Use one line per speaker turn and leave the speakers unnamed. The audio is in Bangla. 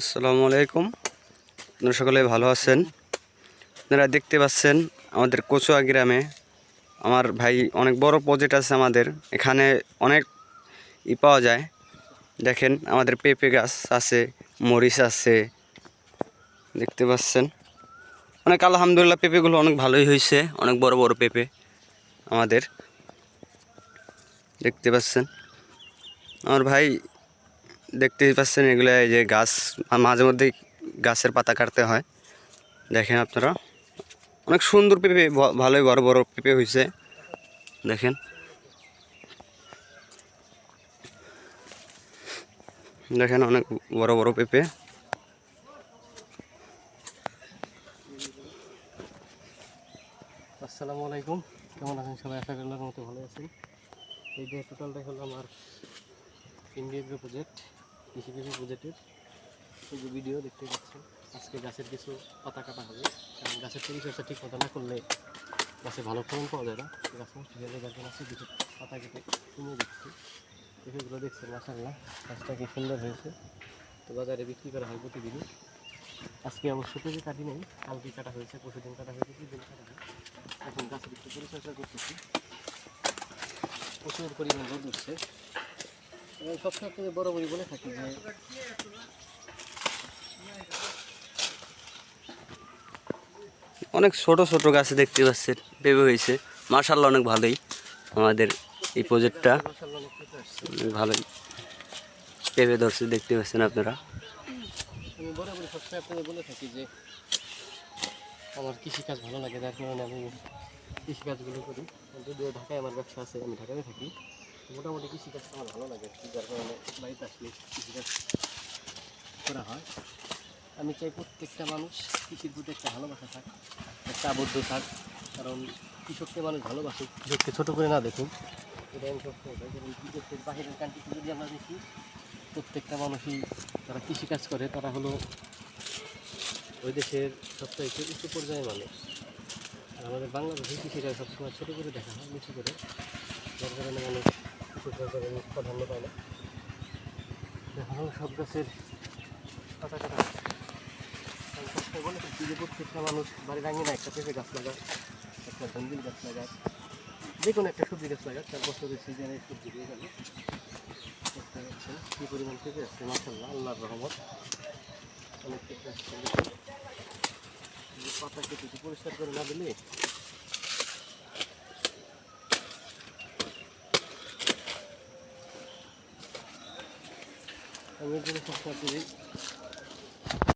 আসসালামু আলাইকুম। আপনারা সকলে ভালো আছেন? আপনারা দেখতে পাচ্ছেন আমাদের কচুয়া গ্রামে আমার ভাই অনেক বড় প্রজেক্ট আছে আমাদের। এখানে অনেক ই পাওয়া যায়। দেখেন আমাদের পেঁপে গাছ আছে, মরিচ আছে। দেখতে পাচ্ছেন? অনেক আলহামদুলিল্লাহ পেঁপেগুলো অনেক ভালোই হয়েছে, অনেক বড় বড় পেঁপে আমাদের। দেখতে পাচ্ছেন? আমার ভাই দেখতেই পাচ্ছেন এগুলো, এই যে গাছ মাঝে মধ্যে গাছের পাতা কাটতে হয়। দেখেন আপনারা, অনেক সুন্দর পেঁপে ভালোই বড় বড় পেঁপে হয়েছে দেখেন। দেখেন অনেক বড় বড় পেঁপে।
আসসালামু আলাইকুম। কেমন আছেন সবাই? আশা করলাম মতো ভালো আছেন। এই যে টোটালটাই হলো আমার ইন্ডিয়া এগ্রো প্রজেক্ট কৃষিকৃষি প্রজেক্টের যে ভিডিও দেখতে পাচ্ছেন, আজকে গাছের কিছু পাতা কাটা হবে। কারণ গাছের পরিচর্যা ঠিক মতো না করলে গাছে ভালো ফলন পাওয়া যায় না। গাছ নষ্ট হয়ে কিছু পাতা কেটে কমিয়ে দিচ্ছি। এগুলো দেখছেন মাসাল্লাহ গাছটা কি সুন্দর হয়েছে। তো বাজারে বিক্রি করা হয় প্রতিদিনই। আজকে অবশ্য পেঁপে কাটি নেই, কালকে কাটা হয়েছে পরশু দিন কাটা হয়েছে দুদিন কাটা হয়। এখন গাছের একটু পরিচর্যা করতেছি। প্রচুর পরিমাণ রোদ উঠছে। সবসময় আপনাদের বরাবরই বলে থাকি যে
অনেক ছোট ছোট গাছে দেখতে পাচ্ছেন পেঁপে হয়েছে। মার্শাল্লাহ অনেক ভালোই আমাদের এই প্রজেক্টটা।
অনেক
ভালোই। পেঁপে ধরছে দেখতে পাচ্ছেন আপনারা।
আমি বরাবরই সবসময় আপনাদের বলে থাকি যে আমার কৃষিকাজ ভালো লাগে যার কারণে আমি কৃষিকাজগুলো করি। যদিও ঢাকায় আমার ব্যবসা আছে আমি ঢাকাতে থাকি। মোটামুটি কৃষিকাজটা আমার ভালো লাগে, যার কারণে বাড়িতে আসলে কৃষিকাজ করা হয়। আমি চাই প্রত্যেকটা মানুষ কৃষির প্রতি একটা ভালোবাসা থাক, একটা আবদ্ধ থাক, কারণ কৃষককে মানুষ ভালোবাসে কৃষককে ছোটো করে না দেখুন, এটা আমি সবসময় চাই কারণ কৃষকের বাহিরের কান্ট্রিতে যদি আমরা দেখি, প্রত্যেকটা মানুষই যারা কৃষিকাজ করে, তারা হলো ওই দেশের সবচাইতে উচ্চ পর্যায়ে আর আমাদের বাংলাদেশে কৃষিকাজ সবসময় ছোটো করে দেখা হয়, নিচু করে। যার কারণে কৃষিকাজের প্রাধান্য পায় না। হলো সব গাছের কাটা কাটা বলে যে প্রত্যেকটা মানুষ বাড়ির আঙিনা একটা পেঁপে গাছ লাগায়, একটা ভেন্ডিল গাছ লাগায়, যে কোনো একটা সবজি গাছ লাগায়, তার বছরের সিজনে সবজি দিয়ে গেলে। পাচ্ছেন কী পরিমাণ পেঁপে আসছে মাসাল্লাহ আল্লাহর রহমত। অনেক পেঁপে আসছে পাতা কেটে পরিষ্কার করে না দিলে আমি কোনো সব